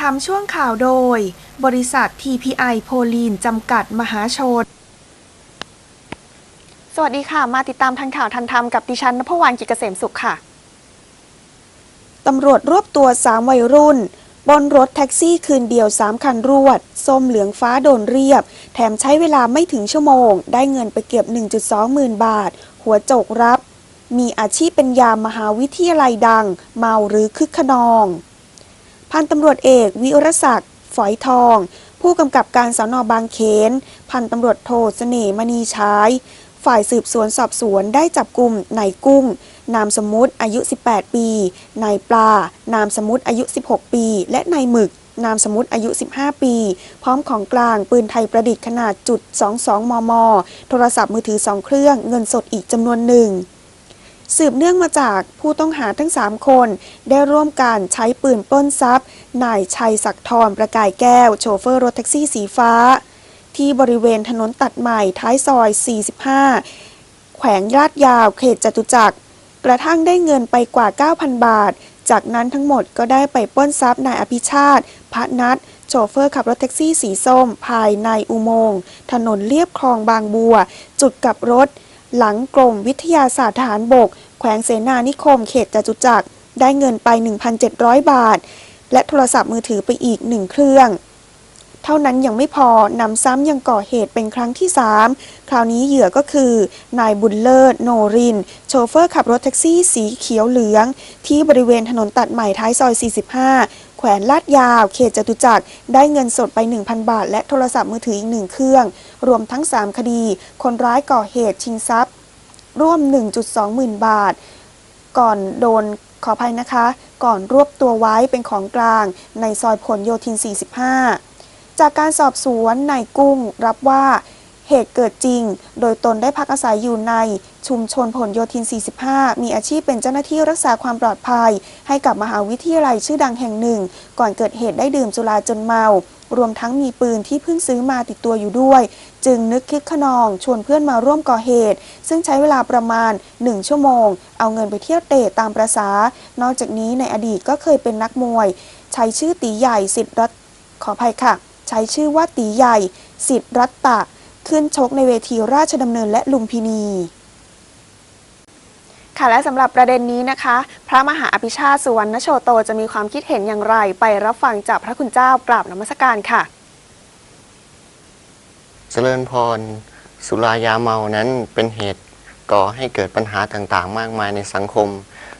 ทำช่วงข่าวโดย บริษัท TPI โพลีน จำกัดมหาชน สวัสดีค่ะ มาติดตามทันข่าวทันธรรมกับดิฉันนภวรรณกิจเกษมสุขค่ะ ตำรวจรวบตัว 3 วัยรุ่น บนรถแท็กซี่คืนเดียว 3 คันรวด ส้มเหลืองฟ้าโดนเรียบ แถมใช้เวลาไม่ถึงชั่วโมง ได้เงินไปเกือบ1.2หมื่นบาท หัวโจกรับ มีอาชีพเป็นยามมหาวิทยาลัยดัง เมาหรือคึกขนอง พันตำรวจเอก วิรศักดิ์ฝอยทอง ผู้กำกับการสอนอบางเขน พันตำรวจโทเสน่ห์มณีชาย ฝ่ายสืบสวนสอบสวนได้จับกลุ่มนายกุ้ง นามสมมุติอายุ 18 ปีนายปลา นามสมมุติอายุ 16 ปี และนายหมึก นามสมมุติอายุ 15 ปี พร้อมของกลางปืนไทยประดิษฐ์ขนาดจุด 22 มม โทรศัพท์มือถือ 2 เครื่อง เงินสดอีกจำนวนหนึ่ง สืบเนื่องมาจากผู้ต้องหาทั้ง 3 คน ได้ร่วมกันใช้ปืนปล้นทรัพย์นายชัยศักดิ์ทรประกายแก้ว โชเฟอร์รถแท็กซี่สีฟ้า ที่บริเวณถนนตัดใหม่ท้ายซอย 45 แขวงลาดยาวเขตจตุจักร กระทั่งได้เงินไปกว่า 9,000 บาท จากนั้นทั้งหมดก็ได้ไปปล้นทรัพย์นายอภิชาติพระนัทโชเฟอร์ขับรถแท็กซี่สีส้ม ภายในอุโมงค์ถนนเลียบคลองบางบัว จุดกลับรถ หลังกรมวิทยาศาสตร์ทหารบก แขวงเสนานิคมเขตจตุจักร ได้เงินไป 1,700 บาท และโทรศัพท์มือถือไปอีกหนึ่งเครื่อง เท่านั้นยังไม่พอนำซ้ำยังก่อเหตุเป็นครั้งที่ 3 คราวนี้เหยื่อก็คือนายบุญเลิศโนริน โชเฟอร์ขับรถแท็กซี่สีเขียวเหลือง ที่บริเวณถนนตัดใหม่ท้ายซอย 45 แขวนลาดยาว เขตจตุจักร ได้เงินสดไป 1,000 บาท และโทรศัพท์มือถืออีกหนึ่งเครื่อง รวมทั้ง 3 คดี คนร้ายก่อเหตุชิงทรัพย์ ร่วม 1.2หมื่นบาท ก่อนโดนขออภัยนะคะ ก่อนรวบตัวไว้เป็นของกลางในซอยผลโยธิน 45 จากการสอบสวนนายกุ้งรับว่าเหตุเกิดจริง โดยตนได้พักอาศัยอยู่ในชุมชนผลโยธิน 45 มีอาชีพเป็นเจ้าหน้าที่รักษาความปลอดภัย ให้กับมหาวิทยาลัยชื่อดังแห่งหนึ่ง ก่อนเกิดเหตุได้ดื่มสุราจนเมา รวมทั้งมีปืนที่เพิ่งซื้อมาติดตัวอยู่ด้วย จึงนึกคิดขนองชวนเพื่อนมาร่วมก่อเหตุ ซึ่งใช้เวลาประมาณ 1 ชั่วโมง เอาเงินไปเที่ยวเตะตามประษา นอกจากนี้ในอดีตก็เคยเป็นนักมวย ใช้ชื่อตีใหญ่สิทธิ์รัตขออภัยค่ะ ใช้ชื่อว่าตีใหญ่ สิทธิ์รัตตะ ขึ้นชกในเวทีราชดำเนินและลุมพินีค่ะและสำหรับประเด็นนี้นะคะ พระมหาอภิชาติสุวรรณโชโตจะมีความคิดเห็นอย่างไร ไปรับฟังจากพระคุณเจ้ากราบนมัสการค่ะ เจริญพร สุรายาเมานั้นเป็นเหตุก่อให้เกิดปัญหาต่างๆ มากมายในสังคม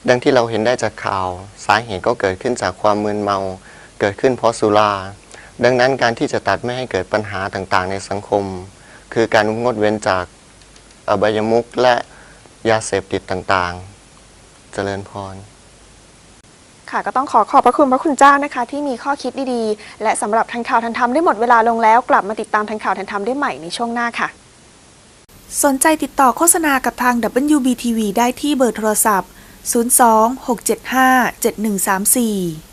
ดังที่เราเห็นได้จากข่าว สาเหตุก็เกิดขึ้นจากความมึนเมา เกิดขึ้นเพราะสุรา ดังนั้นการที่จะตัดไม่ให้เกิดปัญหาต่างๆ ในสังคม คือการงดเว้นจากอบายมุขและยาเสพติดต่างๆ เจริญพรค่ะก็ต้องขอขอบพระคุณพระคุณเจ้านะคะ ที่มีข้อคิดดีๆ และสำหรับทันข่าวทันธรรมได้หมดเวลาลงแล้ว กลับมาติดตามทันข่าวทันธรรมได้ใหม่ในช่วงหน้าค่ะ สนใจติดต่อโฆษณากับทาง WBTV ได้ที่เบอร์โทรศัพท์ 02 675 7134